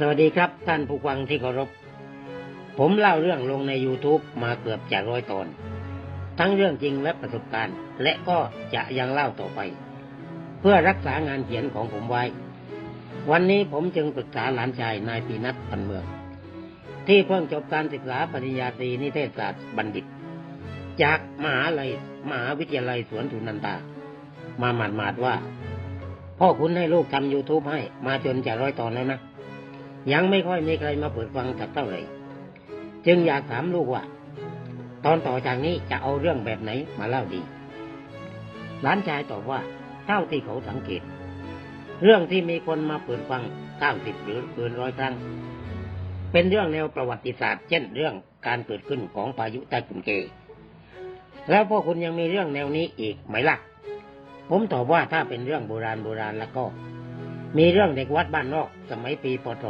สวัสดีครับท่านผู้ฟังที่เคารพ ผมเล่าเรื่องลงใน YouTube มาเกือบจะร้อยตอน ทั้งเรื่องจริงและประสบการณ์ และก็จะยังเล่าต่อไป เพื่อรักษางานเขียนของผมไว้ วันนี้ผมจึงปรึกษาหลานชายนายปีนัทปันเมือง ที่เพิ่งจบการศึกษาปริญญาตรีนิเทศศาสตร์บัณฑิต จากมหาลัยมหาวิทยาลัยสวนสุนันตา มาหมาดๆว่า พ่อคุณให้ลูกทำ YouTube ให้มาจนจะร้อยตอนแล้วนะ ยังไม่ค่อยมีใครมาเปิดฟังสักเท่าไหร่ จึงอยากถามลูกว่า ตอนต่อจากนี้จะเอาเรื่องแบบไหนมาเล่าดี หลานชายตอบว่าเท่าที่เขาสังเกต เรื่องที่มีคนมาเปิดฟังเก้าสิบหรือเกินร้อยครั้ง เป็นเรื่องแนวประวัติศาสตร์ เช่นเรื่องการเกิดขึ้นของพายุใต้ฝุ่นเก แล้วพวกคุณยังมีเรื่องแนวนี้อีกไหมล่ะ ผมตอบว่าถ้าเป็นเรื่องโบราณโบราณแล้วก็ มีเรื่องเด็กวัดบ้านนอก สมัยปีพศ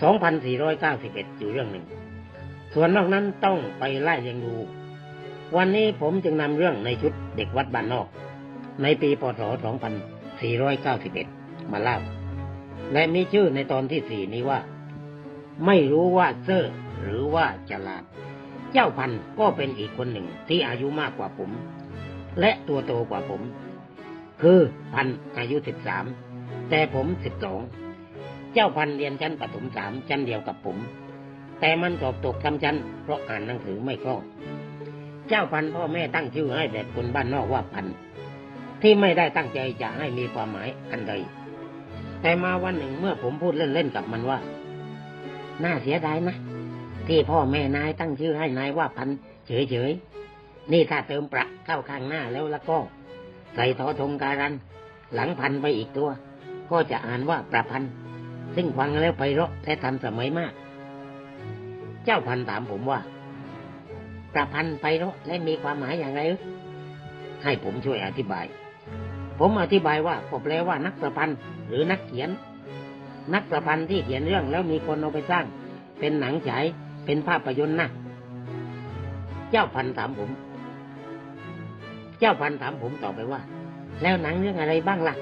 2491 อยู่เรื่องหนึ่ง ส่วนนอกนั้นต้องไปไล่เรียงดู วันนี้ผมจึงนำเรื่องในชุดเด็กวัดบ้านนอก ในปีพศ 2491 มาเล่า และมีชื่อในตอนที่สี่นี้ว่า ไม่รู้ว่าเซอร์หรือว่าฉลาด เจ้าพันก็เป็นอีกคนหนึ่งที่อายุมากกว่าผม และตัวโตกว่าผม คือพันอายุสิบสามแต่ผมสิบสอง เจ้าพันเรียนชั้นประถมสามชั้นเดียวกับผม แต่มันสอบตกทำชั้น เพราะอ่านหนังสือไม่คล่อง เจ้าพันพ่อแม่ตั้งชื่อให้แบบคนบ้านนอกว่าพัน ที่ไม่ได้ตั้งใจจะให้มีความหมายอันใด แต่มาวันหนึ่งเมื่อผมพูดเล่นๆกับมันว่า น่าเสียดายนะ ที่พ่อแม่นายตั้งชื่อให้นายว่าพันเฉยๆ นี่ถ้าเติมประเข้าข้างหน้าแล้วแล้วก็ใส่ทอทงการัน หลังพันไปอีกตัว ก็จะอ่านว่าประพันธ์ ซึ่งฟังแล้วไพเราะและทันสมัยมาก เจ้าพันถามผมว่า ประพันธ์ไพเราะและมีความหมายอย่างไรให้ผมช่วยอธิบาย ผมอธิบายว่าก็แปลว่านักประพันธ์หรือนักเขียน นักประพันธ์ที่เขียนเรื่องแล้วมีคนเอาไปสร้าง เป็นหนังฉายเป็นภาพยนตร์นะเจ้าพันถามผม เจ้าพันถามผมต่อไปว่า แล้วหนังเรื่องอะไรบ้างล่ะ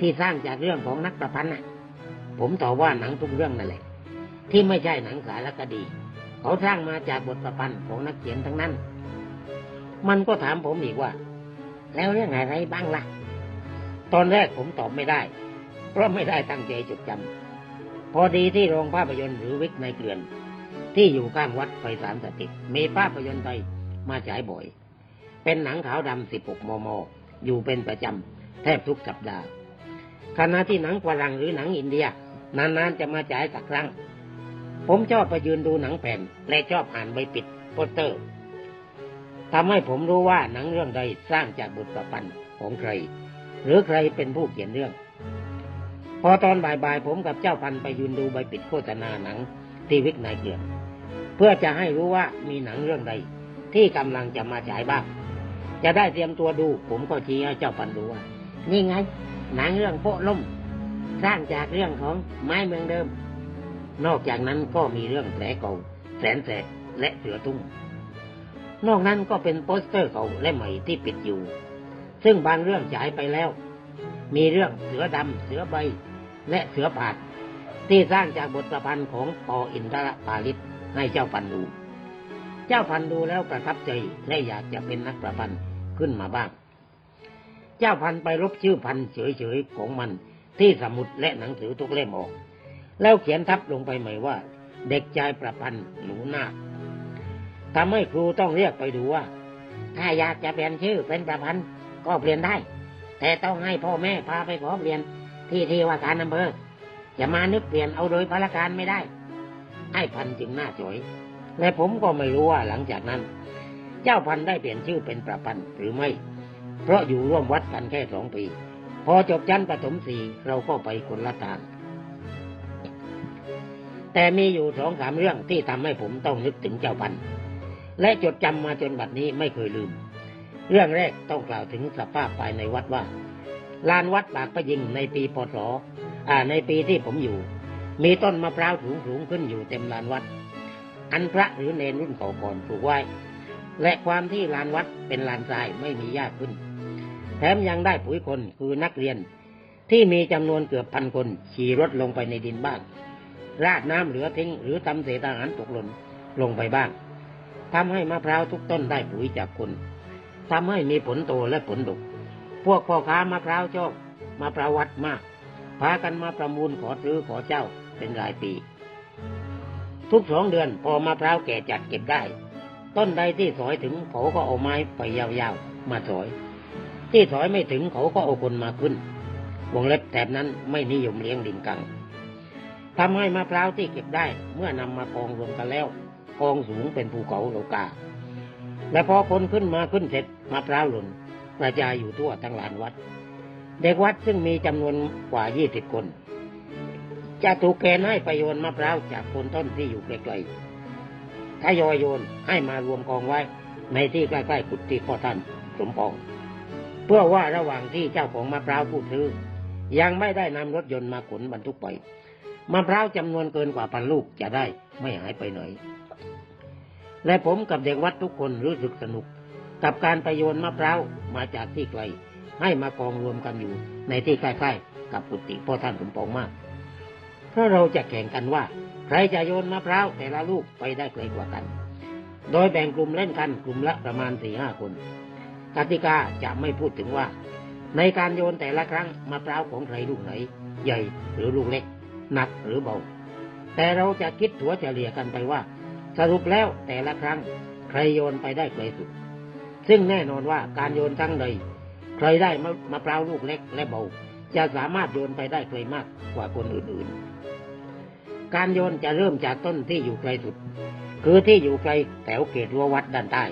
ที่สร้างจากเรื่องของนักประพันธ์น่ะ ผมตอบว่าหนังทุกเรื่องนั่นแหละ ที่ไม่ใช่หนังสารคดี เขาสร้างมาจากบทประพันธ์ของนักเขียนทั้งนั้น มันก็ถามผมอีกว่า แล้วเรื่องอะไรบ้างล่ะ ตอนแรกผมตอบไม่ได้ เพราะไม่ได้ตั้งใจจดจำพอดีที่โรงภาพยนตร์หรือวิกในเกลือน ที่อยู่ข้างวัดไฟสารสถิตมีภาพยนตร์ไทยมาฉายบ่อย เป็นหนังขาวดำ16มม อยู่เป็นประจำแทบทุกสัปดาห์ขณะที่หนังฝรั่งหรือหนังอินเดีย นานๆจะมาฉายสักครั้ง ผมชอบไปยืนดูหนังแผ่น และชอบอ่านใบปิดโปสเตอร์ทำให้ผมรู้ว่าหนังเรื่องใดสร้างจากบทประพันธ์ของใคร หรือใครเป็นผู้เขียนเรื่อง พอตอนบ่ายๆผมกับเจ้าพันไปยืนดูใบปิดโฆษณาหนังที่วิกนายเกลือนเพื่อจะให้รู้ว่ามีหนังเรื่องใด ที่กำลังจะมาฉายบ้าง จะได้เตรียมตัวดู ผมก็ชี้ให้เจ้าพันดูว่านี่ไง หนังเรื่องโปะล่ม สร้างจากเรื่องของไม้เมืองเดิม นอกจากนั้นก็มีเรื่องแผลเก่าแสนแสบและเสือตุ้งนอกนั้นก็เป็นโปสเตอร์เก่าและใหม่ที่ปิดอยู่ ซึ่งบางเรื่องฉายไปแล้ว มีเรื่องเสือดำเสือใบ และเสือผาด ที่สร้างจากบทประพันธ์ของปออินทรปาลิตให้เจ้าพันดู เจ้าพันดูแล้วประทับใจและอยากจะเป็นนักประพันธ์ขึ้นมาบ้าง เจ้าพันไปลบชื่อพันเฉยๆของมัน ที่สมุดและหนังสือทุกเล่มออก แล้วเขียนทับลงไปใหม่ว่า เด็กชายประพันธ์หนูนาคทำให้ครูต้องเรียกไปดูว่า ถ้าอยากจะเปลี่ยนชื่อเป็นประพันธ์ก็เปลี่ยนได้ แต่ต้องให้พ่อแม่พาไปขอเปลี่ยนที่ที่ว่าการอำเภอจะมานึกเปลี่ยนเอาโดยพละการไม่ได้ให้พันจึงหน้าสวยและผมก็ไม่รู้ว่าหลังจากนั้น เจ้าพันได้เปลี่ยนชื่อเป็นประพันธ์หรือไม่ เพราะอยู่ร่วมวัดกันแค่สองปี พอจบชั้นประถมสี่เราก็ไปคนละทาง แต่มีอยู่สองสามเรื่องที่ทำให้ผมต้องนึกถึงเจ้าพัน และจดจำมาจนบัดนี้ไม่เคยลืม เรื่องแรกต้องกล่าวถึงสภาพภายในวัดว่า ลานวัดปากพระยิงในปีพศอ่าในปีที่ผมอยู่ มีต้นมะพร้าวสูงสูงๆขึ้นอยู่เต็มลานวัด อันพระหรือเนรรุ่นเก่าก่อนปลูกไว้ และความที่ลานวัดเป็นลานทรายไม่มีหญ้าขึ้น แถมยังได้ปุ๋ยคนคือนักเรียน ที่มีจำนวนเกือบพันคนขี่รถลงไปในดินบ้านราดน้ำเหลือทิ้ง หรือทำเศษอาหารตกหล่นลงไปบ้างทำให้มะพร้าวทุกต้นได้ปุ๋ยจากคนทำให้มีผลโตและผลดก พวกพ่อค้ามะพร้าวชอบมะพร้าววัดมาก พากันมาประมูลขอซื้อขอเจ้าเป็นรายปี ทุกสองเดือนพอมะพร้าวแก่จัดเก็บได้ ต้นใดที่สอยถึงเขาก็เอาไม้ไปยาวๆ มาสอย ที่สอยไม่ถึงเขาก็เอาคนมาขึ้น วงเล็บแถบนั้นไม่นิยมเลี้ยงลิงกังทำให้มะพร้าวที่เก็บได้เมื่อนำมากองรวมกันแล้วกองสูงเป็นภูเขาโลกา และพอคนขึ้นมาขึ้นเสร็จมะพร้าวหล่นกระจายอยู่ทั่วทั้งลานวัด เด็กวัดซึ่งมีจำนวนกว่ายี่สิบคน จะถูกแกนให้ไปโยนมะพร้าวจากโคนต้นที่อยู่ไกลๆถ้ายอยโยนให้มารวมกองไว้ในที่ใกล้ๆกุฏิพ่อท่านสมปอง พื่อว่าระหว่างที่เจ้าของมะพร้าวผู้ซื้อ ยังไม่ได้นำรถยนต์มาขนบรรทุกไปมะพร้าวจำนวนเกินกว่าพันลูกจะได้ไม่หายไปไหน และผมกับเด็กวัดทุกคนรู้สึกสนุก กับการไปโยนมะพร้าวมาจากที่ไกล ให้มากองรวมกันอยู่ ในที่ใกล้ๆกับกุฏิพ่อท่านสมปองมาก เพราะเราจะแข่งกันว่า ใครจะโยนมะพร้าวแต่ละลูกไปได้ไกลกว่ากัน โดยแบ่งกลุ่มเล่นกันกลุ่มละประมาณสี่ห้าคน กติกาจะไม่พูดถึงว่า ในการโยนแต่ละครั้งมะพร้าวของใครลูกไหน ใหญ่หรือลูกเล็ก หนักหรือเบา แต่เราจะคิดถัวเฉลี่ยกันไปว่า สรุปแล้วแต่ละครั้งใครโยนไปได้ไกลสุด ซึ่งแน่นอนว่าการโยนครั้งใดใครได้มะมะพร้าวลูกเล็กและเบา จะสามารถโยนไปได้ไกลมากกว่าคนอื่นๆ การโยนจะเริ่มจากต้นที่อยู่ไกลสุด คือที่อยู่ไกลแถวเขตรั้ววัดด้านใต้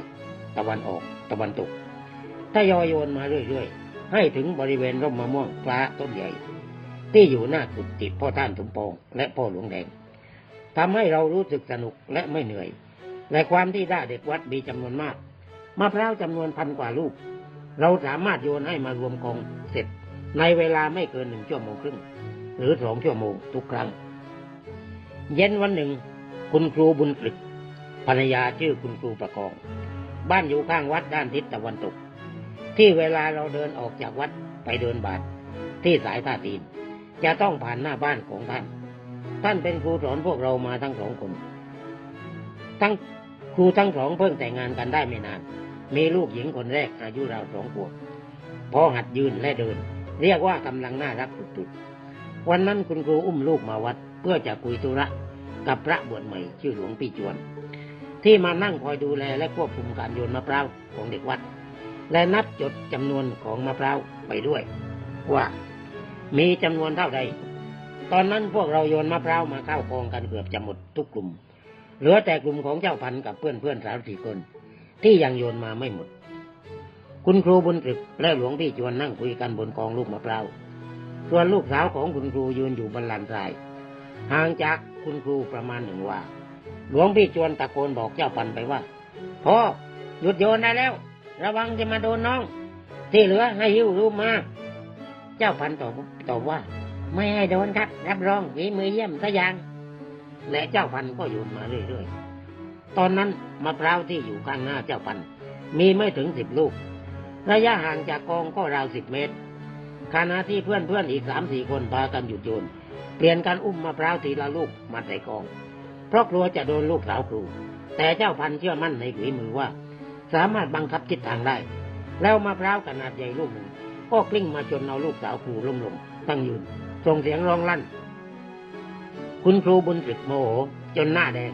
ตะวันออกตะวันตก ถ้ายอยโยนมาเรื่อยๆ ให้ถึงบริเวณร่มมะม่วงพระต้นใหญ่ ที่อยู่หน้ากุฏิพ่อท่านสมปองและพ่อหลวงแดงทำให้เรารู้สึกสนุกและไม่เหนื่อยและความที่ได้เด็กวัดมีจำนวนมากมะพร้าวจำนวนพันกว่าลูก เราสามารถโยนให้มารวมกองเสร็จ ในเวลาไม่เกินหนึ่งชั่วโมงครึ่ง หรือสองชั่วโมงทุกครั้ง เย็นวันหนึ่ง คุณครูบุญกฤษภรรยาชื่อคุณครูประกอง บ้านอยู่ข้างวัดด้านทิศตะวันตก ที่เวลาเราเดินออกจากวัดไปเดินบาทที่สายท่าตีนจะต้องผ่านหน้าบ้านของท่าน ท่านเป็นครูสอนพวกเรามาทั้งสองคน ทั้งครูทั้งสองเพิ่งแต่งงานกันได้ไม่นาน มีลูกหญิงคนแรกอายุราวสองขวบพอหัดยืนและเดิน เรียกว่ากำลังน่ารักสุดๆวันนั้นคุณครูอุ้มลูกมาวัด เพื่อจะคุยธุระกับพระบวชใหม่ชื่อหลวงพี่จวน ที่มานั่งคอยดูแลและควบคุมการโยนมะพร้าวของเด็กวัด และนับจดจำนวนของมะพร้าวไปด้วย ว่ามีจำนวนเท่าใด ตอนนั้นพวกเราโยนมะพร้าวมาเข้ากองกันเกือบจะหมดทุกกลุ่ม เหลือแต่กลุ่มของเจ้าพันกับเพื่อนเพื่อนสามสี่คน ที่ยังโยนมาไม่หมด คุณครูบุญตรึกและหลวงพี่จวนนั่งคุยกันบนกองลูกมะพร้าวส่วนลูกสาวของคุณครูยืนอยู่บนลานทราย ห่างจากคุณครูประมาณหนึ่งว่าหลวงพี่จวนตะโกนบอกเจ้าพันไปว่าพ่อหยุดโยนได้แล้ว ระวังจะมาโดนน้อง ที่เหลือให้หิ้วรูปมาเจ้าพันตอบตอบว่า ไม่ให้โดนครับรับรองฝีมือเยี่ยมซะย่างและเจ้าพันก็โยนมาเรื่อยๆ ตอนนั้นมะพร้าวที่อยู่ข้างหน้าเจ้าพัน มีไม่ถึงสิบลูก ระยะห่างจากกองก็ราวสิบเมตรขณะที่เพื่อนเพื่อนๆอีกสามสี่คนพากันหยุดโยนเปลี่ยนกันอุ้มมะพร้าวทีละลูกมาใส่กอง เพราะกลัวจะโดนลูกสาวครู แต่เจ้าพันเชื่อมั่นในฝีมือว่า สามารถบังคับทิศทางได้ แล้วมะพร้าวขนาดใหญ่ลูกหนึ่งก็กลิ้งมาจนเอาลูกสาวครูล้มลงตั้งยืนส่งเสียงร้องลั่น คุณครูบุญตรึกโมโหจนหน้าแดง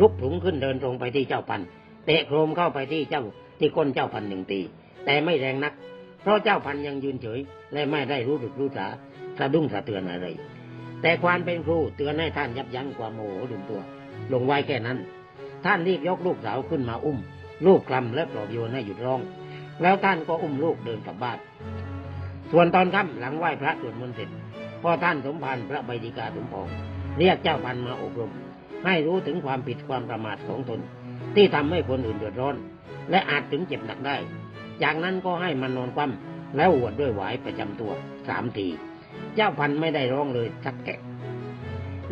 ลุกถุงขึ้นเดินตรงไปที่เจ้าพันเตะโครมเข้าไปที่เจ้าที่ก้นเจ้าพันหนึ่งตีแต่ไม่แรงนัก เพราะเจ้าพันยังยืนเฉย และไม่ได้รู้สึกรู้สาสะดุ้งสะเตือนอะไร แต่ความเป็นครูเตือนให้ท่านยับยั้งความโมโหดุมตัว ลงไว้แค่นั้น ท่านรีบยกลูกสาวขึ้นมาอุ้ม ลูกคลำและปลอบโยนให้หยุดร้อง แล้วท่านก็อุ้มลูกเดินกลับบ้าน ส่วนตอนค่ำหลังไหว้พระสวดมนต์เสร็จพ่อท่านสมภารพระใบดิกาสมพองเรียกเจ้าพันมาอบรม ให้รู้ถึงความผิดความประมาทของตน ที่ทำให้คนอื่นเดือดร้อน และอาจถึงเจ็บหนักได้ จากนั้นก็ให้มันนอนคว่ำแล้วหวดด้วยหวายประจำตัวสามที เจ้าพันไม่ได้ร้องเลยสักแกะ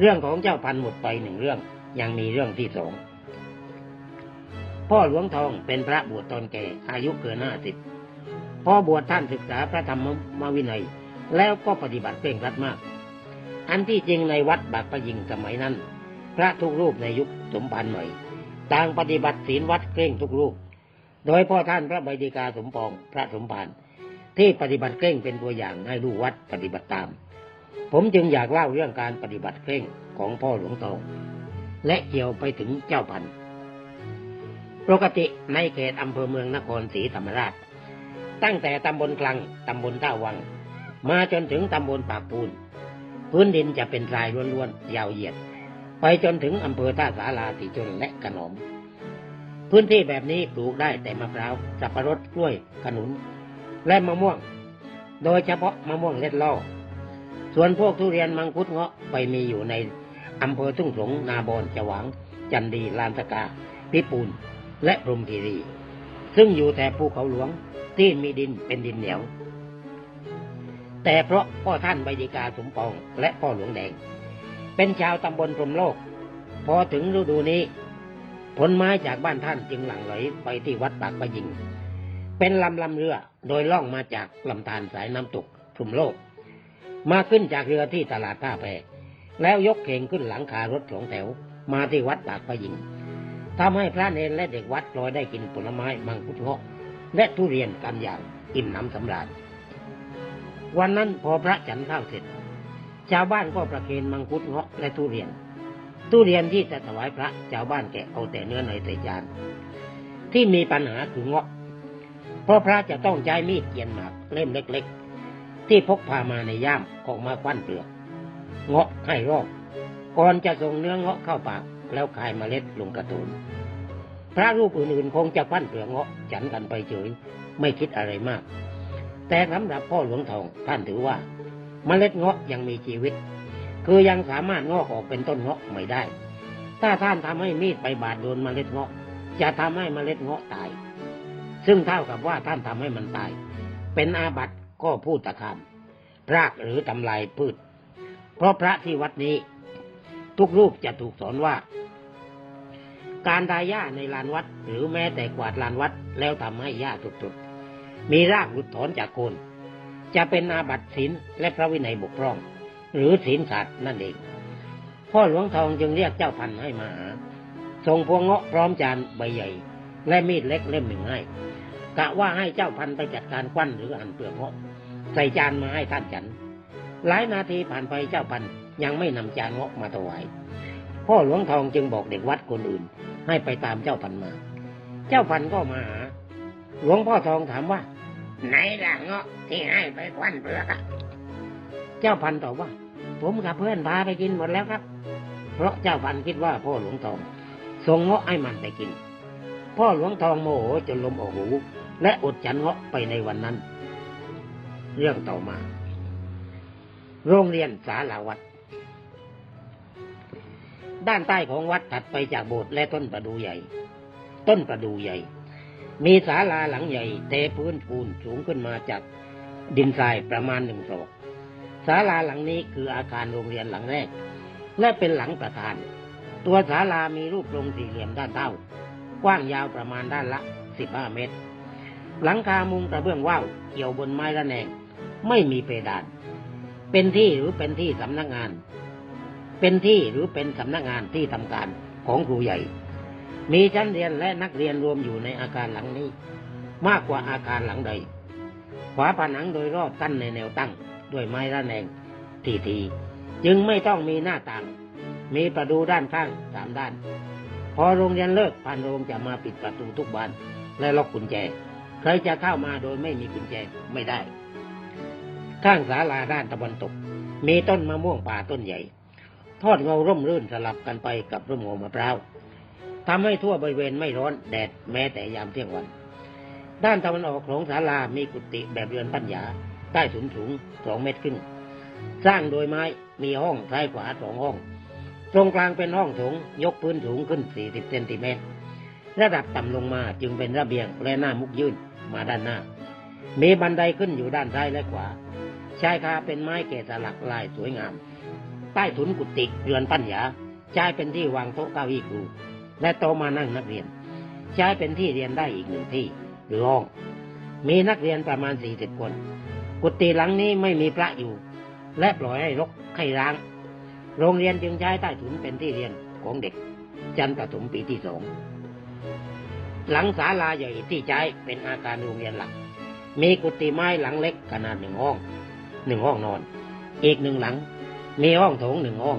เรื่องของเจ้าพันหมดไปหนึ่งเรื่อง ยังมีเรื่องที่สอง พ่อหลวงทองเป็นพระบวชตอนแก่อายุเกินห้าสิบพอบวชท่านศึกษาพระธรรมมวินัย แล้วก็ปฏิบัติเคร่งรัดมาก อันที่จริงในวัดบากประยิงสมัยนั้น พระทุกรูปในยุคสมภารใหม่ต่างปฏิบัติศีลวัดเคร่งทุกรูป โดยพ่อท่านพระใบดีกาสมปองพระสมภารที่ปฏิบัติเคร่งเป็นตัวอย่างให้ลูกวัดปฏิบัติตาม ผมจึงอยากเล่าเรื่องการปฏิบัติเคร่งของพ่อหลวงตองและเกี่ยวไปถึงเจ้าพันธุ์ ปกติในเขตอำเภอเมืองนครศรีธรรมราช ตั้งแต่ตำบลกลางตำบลท่าวัง มาจนถึงตำบลปากปูน พื้นดินจะเป็นทรายล้วนๆยาวเหยียด ไปจนถึงอำเภอท่าสาราสีจนและกระหนอม พื้นที่แบบนี้ปลูกได้แต่มะพร้าวสับปะรดกล้วยขนุน และมะม่วง โดยเฉพาะมะม่วงเล็ดล่อส่วนพวกทุเรียนมังคุดเงาะไปมีอยู่ในอำเภอทุ่งสงนาบอนจวังจันดีลานสกา พิปูน และพรมคีรี ซึ่งอยู่แต่ภูเขาหลวงที่มีดินเป็นดินเหนียว แต่เพราะพ่อท่านใบดีกาสมปองและพ่อหลวงแดง เป็นชาวตำบลพรมโลก พอถึงฤดูนี้ ผลไม้จากบ้านท่านจึงหลั่งไหลไปที่วัดปากปะยิง เป็นลำลำเรือโดยล่องมาจากลำธารสายน้ำตกพรมโลก มาขึ้นจากเรือที่ตลาดท่าแพแล้วยกเข่งขึ้นหลังคารถสองแถวมาที่วัดปากปะยิง ทำให้พระเนรและเด็กวัดลอยได้กินผลไม้มังคุดเงาะและทุเรียนกันอย่างอิ่มหน้ำสำราญวันนั้นพอพระฉันข้าวเสร็จ ชาวบ้านก็ประเคนมังคุดเงาะและทุเรียน ทุเรียนที่จะถวายพระชาวบ้านแกะเอาแต่เนื้อในใส่จาน ที่มีปัญหาคือเงาะเพราะพระจะต้องใช้มีดเกียนหมากเล่มเล็กๆ ที่พกพามาในย่ามออกมาควันเปลือกเงาะให้รอบก่อนจะส่งเนื้อเงาะเข้าปาก แล้วคายเมล็ดลงกระตูนพระรูปอื่นๆ คงจะควันเปลือกเงาะฉันกันไปเฉยไม่คิดอะไรมาก แต่สำหรับพ่อหลวงทองท่านถือว่า เมล็ดเงาะยังมีชีวิต คือยังสามารถงอกออกเป็นต้นเงาะใหม่ได้ ถ้าท่านทำให้มีดไปบาดโดนเมล็ดเงาะ จะทำให้เมล็ดเงาะตาย ซึ่งเท่ากับว่าท่านทำให้มันตาย เป็นอาบัติก็พูดตะคำพรากหรือทำลายพืช เพราะพระที่วัดนี้ ทุกรูปจะถูกสอนว่า การดายหญ้าในลานวัด หรือแม้แต่กวาดลานวัดแล้วทำให้หญ้าสุดๆ มีรากหลุดถอนจากโคน จะเป็นอาบัติศีลและพระวินัยบกพร่อง หรือศีลขาดนั่นเอง พ่อหลวงทองจึงเรียกเจ้าพันธุ์ให้มาหาส่งพวงเงาะพร้อมจานใบใหญ่ และมีดเล็กเล่มหนึ่งให้กะว่าให้เจ้าพันธุ์ไปจัดการควันหรือหั่นเปลือกเงาะใส่จานมาให้ท่านฉัน หลายนาทีผ่านไปเจ้าพันธุ์ ยังไม่นำจานเงาะมาถวาย พ่อหลวงทองจึงบอกเด็กวัดคนอื่น ให้ไปตามเจ้าพันมา เจ้าพันก็มาหา หลวงพ่อทองถามว่า ไหนล่ะเงาะที่ให้ไปควันเปลือกเจ้าพันตอบว่า ผมกับเพื่อนพาไปกินหมดแล้วครับ เพราะเจ้าพันคิดว่าพ่อหลวงทองส่งเงาะให้มันไปกิน พ่อหลวงทองโมโหจนลมออกหู และอดฉันเงาะไปในวันนั้น เรื่องต่อมา โรงเรียนสาราวัด ด้านใต้ของวัดถัดไปจากโบสถ์และต้นประดูใหญ่ ต้นประดูใหญ่ มีศาลาหลังใหญ่เทพื้นปูนสูงขึ้นมาจากดินทรายประมาณหนึ่งศอกศาลาหลังนี้คืออาคารโรงเรียนหลังแรก และเป็นหลังประธาน ตัวศาลามีรูปทรงสี่เหลี่ยมด้านเท่ากว้างยาวประมาณด้านละสิบห้าเมตร หลังคามุงกระเบื้องว่าวเกี่ยวบนไม้ระแนง ไม่มีเพดาน เป็นที่หรือเป็นที่สำนักงาน เป็นที่หรือเป็นสำนักงานที่ทำการของครูใหญ่ มีชั้นเรียนและนักเรียนรวมอยู่ในอาคารหลังนี้ มากกว่าอาคารหลังใดฝาผนังโดยรอบตั้นในแนวตั้ง ด้วยไม้ระแนงทีที จึงไม่ต้องมีหน้าต่าง มีประตูด้านข้างสามด้าน พอโรงเรียนเลิกพันโรงจะมาปิดประตูทุกบาน และล็อกกุญแจ ใครจะเข้ามาโดยไม่มีกุญแจไม่ได้ ข้างศาลาด้านตะวันตก มีต้นมะม่วงป่าต้นใหญ่ ทอดเงาร่มรื่นสลับกันไปกับร่มโงมะพร้าวทำให้ทั่วบริเวณไม่ร้อนแดดแม้แต่ยามเที่ยงวัน ด้านตะวันออกของศาลามีกุฏิแบบเรือนปัญญา ใต้สูงสูงสองเมตรครึ่ง สร้างโดยไม้มีห้องซ้ายขวาสองห้อง ตรงกลางเป็นห้องถงยกพื้นสูงขึ้น 40เซนติเมตร ระดับต่ำลงมาจึงเป็นระเบียงและหน้ามุกยื่นมาด้านหน้า มีบันไดขึ้นอยู่ด้านซ้ายและขวา ชายคาเป็นไม้แกะสลักลายสวยงาม ใต้ถุนกุฏิเรือนปัญญาใช้เป็นที่วางโต๊ะเก้าอี้ครู และโต๊ะมานั่งนักเรียน ใช้เป็นที่เรียนได้อีกหนึ่งที่ หรือห้อง มีนักเรียนประมาณ40คน กุฏิหลังนี้ไม่มีพระอยู่ และปล่อยให้รกให้ร้าง โรงเรียนจึงใช้ใต้ถุนเป็นที่เรียนของเด็ก จันประถมปีที่สองหลังศาลาใหญ่ที่ใช้เป็นอาคารโรงเรียนหลัก มีกุฏิไม้หลังเล็กขนาดหนึ่งห้องหนึ่งห้องนอน อีกหนึ่งหลัง มีห้องโถงหนึ่งห้อง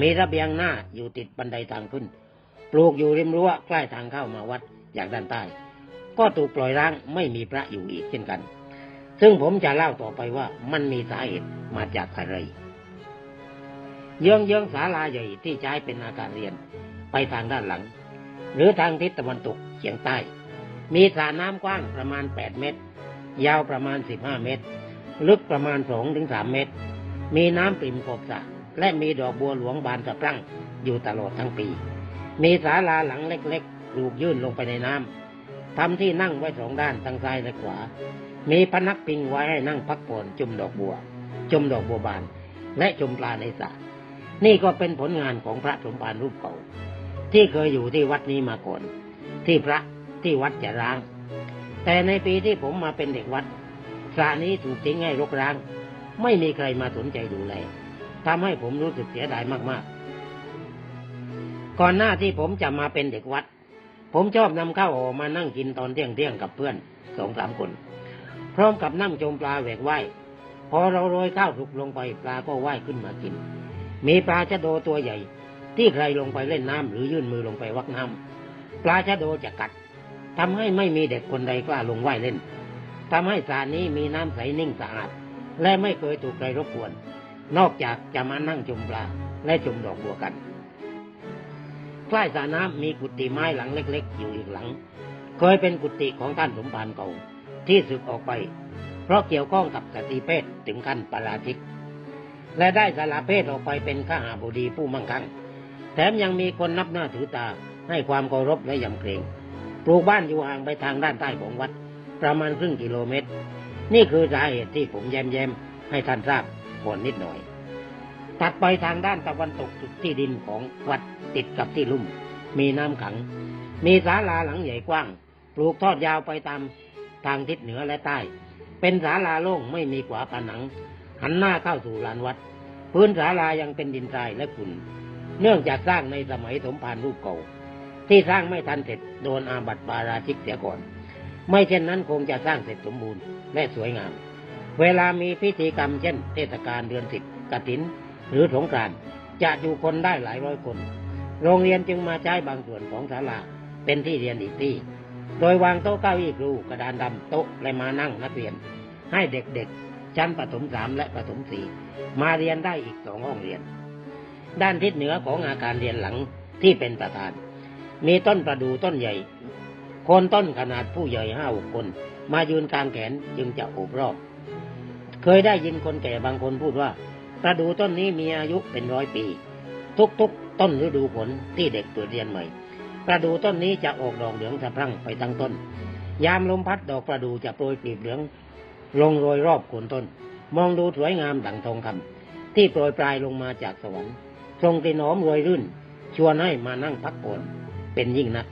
มีระเบียงหน้าอยู่ติดบันไดทางขึ้น ปลูกอยู่ริมรั้วใกล้ทางเข้ามาวัดอย่างด้านใต้ ก็ถูกปล่อยร้างไม่มีพระอยู่อีกเช่นกัน ซึ่งผมจะเล่าต่อไปว่ามันมีสาเหตุมาจากอะไร เยื้องเยื้องๆศาลาใหญ่ที่ใช้เป็นอาคารเรียนไปทางด้านหลัง หรือทางทิศตะวันตกเฉียงใต้ มีสระน้ำกว้างประมาณ 8 เมตร ยาวประมาณ 15 เมตร ลึกประมาณ2ถึง3เมตร มีน้ำปิ่มขบสระและมีดอกบัวหลวงบานสะพรั่งอยู่ตลอดทั้งปี มีศาลาหลังเล็กๆ ลูกยื่นลงไปในน้ำทำที่นั่งไว้สองด้านทางซ้ายและขวา มีพนักพิงไว้ให้นั่งพักผ่อนจุ่มดอกบัว จุ่มดอกบัวบาน และจุ่มปลาในสระนี่ก็เป็นผลงานของพระสมภารรูปเก่า ที่เคยอยู่ที่วัดนี้มาก่อน ที่พระที่วัดจะร้าง แต่ในปีที่ผมมาเป็นเด็กวัดสระนี้ถูกทิ้งให้รกร้าง ไม่มีใครมาสนใจดูแลทำให้ผมรู้สึกเสียดายมากๆ ก่อนหน้าที่ผมจะมาเป็นเด็กวัด ผมชอบนำข้าวห่อมานั่งกินตอนเที่ยงเที่ยงกับเพื่อนสองสามคน พร้อมกับนั่งชมปลาแหวกว่ายพอเราโรยข้าวสุกลงไปปลาก็ว่ายขึ้นมากิน มีปลาชะโดตัวใหญ่ ที่ใครลงไปเล่นน้ำหรือยื่นมือลงไปวักน้ำปลาชะโดจะกัดทำให้ไม่มีเด็กคนใดกล้าลงว่ายเล่นทำให้สระนี้มีน้ำใสนิ่งสะอาด และไม่เคยถูกใครรบกวน นอกจากจะมานั่งชมปลาและชมดอกบัวกัน ใกล้สระน้ำมีกุฏิไม้หลังเล็ก ๆ อยู่อีกหลัง เคยเป็นกุฏิของท่านสมภารเก่าที่สึกออกไป เพราะเกี่ยวข้องกับสตรีเพศถึงขั้นปราชิก และได้สละเพศออกไปเป็นข้าหาบดีผู้มั่งคั่ง แถมยังมีคนนับหน้าถือตาให้ความเคารพและยำเกรงปลูกบ้านอยู่ห่างไปทางด้านใต้ของวัด ประมาณครึ่งกิโลเมตร นี่คือสาเหตุที่ผมแย้มๆให้ท่านทราบก่อนนิดหน่อย ตัดไปทางด้านตะวันตกสุดที่ดินของวัดติดกับที่ลุ่ม มีน้ำขัง มีศาลาหลังใหญ่กว้าง ปลูกทอดยาวไปตามทางทิศเหนือและใต้ เป็นศาลาโล่งไม่มีขวาผนัง หันหน้าเข้าสู่ลานวัด พื้นศาลายังเป็นดินทรายและฝุ่น เนื่องจากสร้างในสมัยสมภารรูปเก่า ที่สร้างไม่ทันเสร็จโดนอาบัติปาราชิกเสียก่อน ไม่เช่นนั้นคงจะสร้างเสร็จสมบูรณ์และสวยงาม เวลามีพิธีกรรมเช่น เทศกาลเดือนสิบกฐิน หรือสงกรานต์จะอยู่คนได้หลายร้อยคน โรงเรียนจึงมาใช้บางส่วนของศาลาเป็นที่เรียนอีกที่ โดยวางโต๊ะเก้าอี้ครูกระดานดำโต๊ะและมานั่งนักเรียน ให้เด็กๆ ชั้นประถมสามและประถมสี่มาเรียนได้อีกสองห้องเรียน ด้านทิศเหนือของอาคารเรียนหลังที่เป็นประธาน มีต้นประดู่ต้นใหญ่ คนต้นขนาดผู้ใหญ่ห้าหกคน มายืนกลางแขนจึงจะโอบรอบ เคยได้ยินคนแก่บางคนพูดว่าประดูต้นนี้มีอายุเป็นร้อยปี ทุกๆ ต้นฤดูฝนที่เด็กเปิดเรียนใหม่ ประดูต้นนี้จะออกดอกเหลืองสะพรั่งไปทั้งต้น ยามลมพัดดอกประดูจะโปรยกลีบเหลือง ลงโรยรอบโคนต้น มองดูสวยงามดังทองคำที่โปรยปลายลงมาจากสวรรค์ทรงกลิ่นหอมโรยรื่น ชวนให้มานั่งพักผ่อนเป็นยิ่งนัก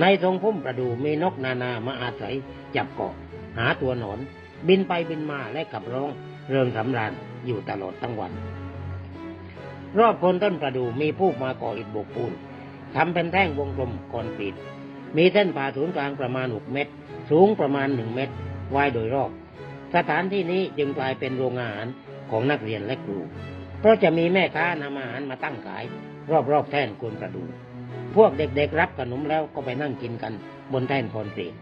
ในทรงพุ่มประดูมีนกนานามาอาศัยจับเกาะ หาตัวหนอน บินไปบินมาและขับร้อง เริงสำราญอยู่ตลอดทั้งวัน รอบคนต้นประดูมีผู้มาก่ออิฐบกปูนทำเป็นแท่งวงกลมคอนกรีตมีเส้นผ่าศูนย์กลางประมาณหกเมตร สูงประมาณหนึ่งเมตรวายโดยรอบ สถานที่นี้จึงกลายเป็นโรงอาหารของนักเรียนและครู เพราะจะมีแม่ค้านำอาหารมาตั้งขาย รอบๆแท่นโคนประดู พวกเด็กๆรับขนมแล้วก็ไปนั่งกินกัน บนแท่นคอนกรีต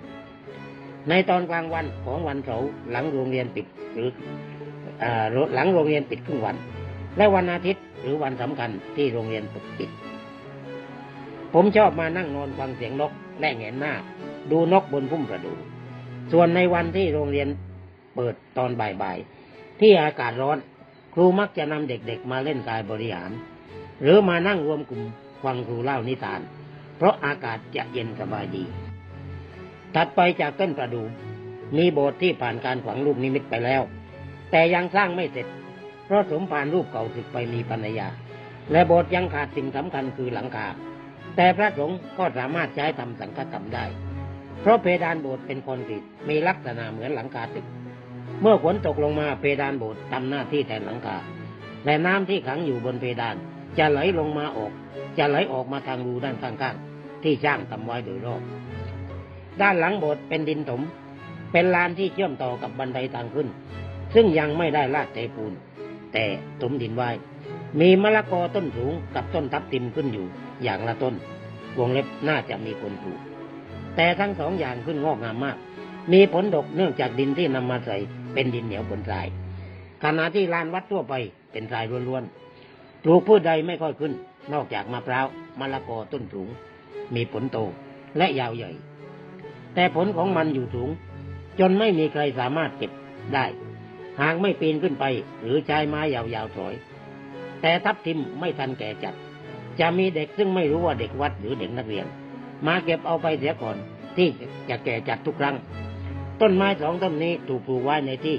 ในตอนกลางวันของวันเสาร์หลังโรงเรียนปิดหรืออหลังโรงเรียนปิดครึ่งวัน และวันอาทิตย์หรือวันสำคัญที่โรงเรียนปิด ผมชอบมานั่งนอนฟังเสียงนกและแงนหน้า ดูนกบนพุ่มประดู ส่วนในวันที่โรงเรียนเปิดตอนบ่ายๆที่อากาศร้อน ครูมักจะนำเด็กๆมาเล่นกายบริหาร หรือมานั่งรวมกลุ่ม ฟังครูเล่านิทาน เพราะอากาศจะเย็นสบายดี ถัดไปจากต้นประดู่มีโบสถ์ที่ผ่านการฝังลูกนิมิตไปแล้ว แต่ยังสร้างไม่เสร็จ เพราะสมภารรูปเก่าศึกไปมีภรรยาและโบสถ์ยังขาดสิ่งสำคัญคือหลังคา แต่พระสงฆ์ก็สามารถใช้ทำสังฆกรรมได้ เพราะเพดานโบสถ์เป็นคอนกรีตมีลักษณะเหมือนหลังคาตึก เมื่อฝนตกลงมาเพดานโบสถ์ทำหน้าที่แทนหลังคาและน้ำที่ขังอยู่บนเพดาน จะไหลลงมาออก จะไหลออกมาทางรูด้านข้างๆที่ช่างทำไว้โดยรอบ ด้านหลังโบสถ์เป็นดินถม เป็นลานที่เชื่อมต่อกับบันไดทางขึ้น ซึ่งยังไม่ได้ลาดเทปูน แต่ถมดินไว้ มีมะละกอต้นสูงกับต้นทับทิมขึ้นอยู่อย่างละต้น วงเล็บน่าจะมีคนปลูก แต่ทั้งสองอย่างขึ้นงอกงามมาก มีผลดกเนื่องจากดินที่นำมาใส่เป็นดินเหนียวบนทรายขณะที่ลานวัดทั่วไปเป็นทรายล้วนๆ ปลูกพืชใดไม่ค่อยขึ้น นอกจากมะพร้าวมะละกอต้นสูง มีผลโตและยาวใหญ่ แต่ผลของมันอยู่สูง จนไม่มีใครสามารถเก็บได้ หากไม่ปีนขึ้นไป หรือใช้ไม้ยาวๆถอย แต่ทับทิมไม่ทันแก่จัด จะมีเด็กซึ่งไม่รู้ว่าเด็กวัดหรือเด็กนักเรียน มาเก็บเอาไปเสียก่อนที่จะแก่จัดทุกครั้ง ต้นไม้สองต้นนี้ถูกปลูกไว้ในที่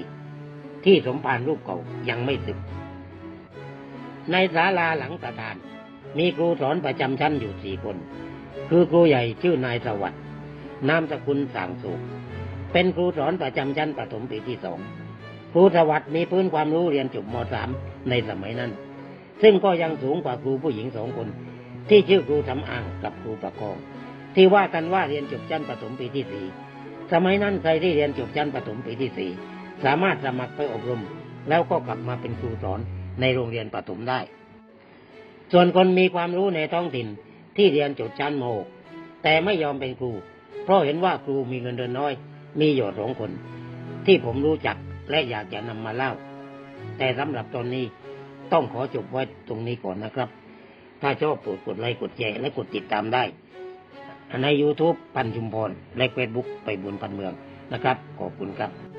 ที่สมภารรูปเก่ายังไม่สึก ในศาลาหลังประธาน มีครูสอนประจำชั้นอยู่สี่คน คือครูใหญ่ชื่อนายสวัสด์นามสกุลสางสุขเป็นครูสอนประจำชั้นประถมปีที่สองครูสวัสด์มีพื้นความรู้เรียนจบมสามในสมัยนั้น ซึ่งก็ยังสูงกว่าครูผู้หญิงสองคน ที่ชื่อครูสำอ่างกับครูประกอง ที่ว่ากันว่าเรียนจบชั้นประถมปีที่สี่สมัยนั้นใครที่เรียนจบชั้นประถมปีที่สี่สามารถสมัครไปอบรม แล้วก็กลับมาเป็นครูสอน ในโรงเรียนประถมได้ ส่วนคนมีความรู้ในท้องถิ่นที่เรียนจบชั้นม .6 แต่ไม่ยอมเป็นครู เพราะเห็นว่าครูมีเงินเดือนน้อย มีอยู่สองคน ที่ผมรู้จักและอยากจะนำมาเล่า แต่สำหรับตอนนี้ต้องขอจบไว้ตรงนี้ก่อนนะครับ ถ้าชอบโปรดกดไลค์กดแชร์และกดติดตามได้ ใน YouTube พันชุมพรและเฟซบุ๊กไปบุญพันเมืองนะครับ ขอบคุณครับ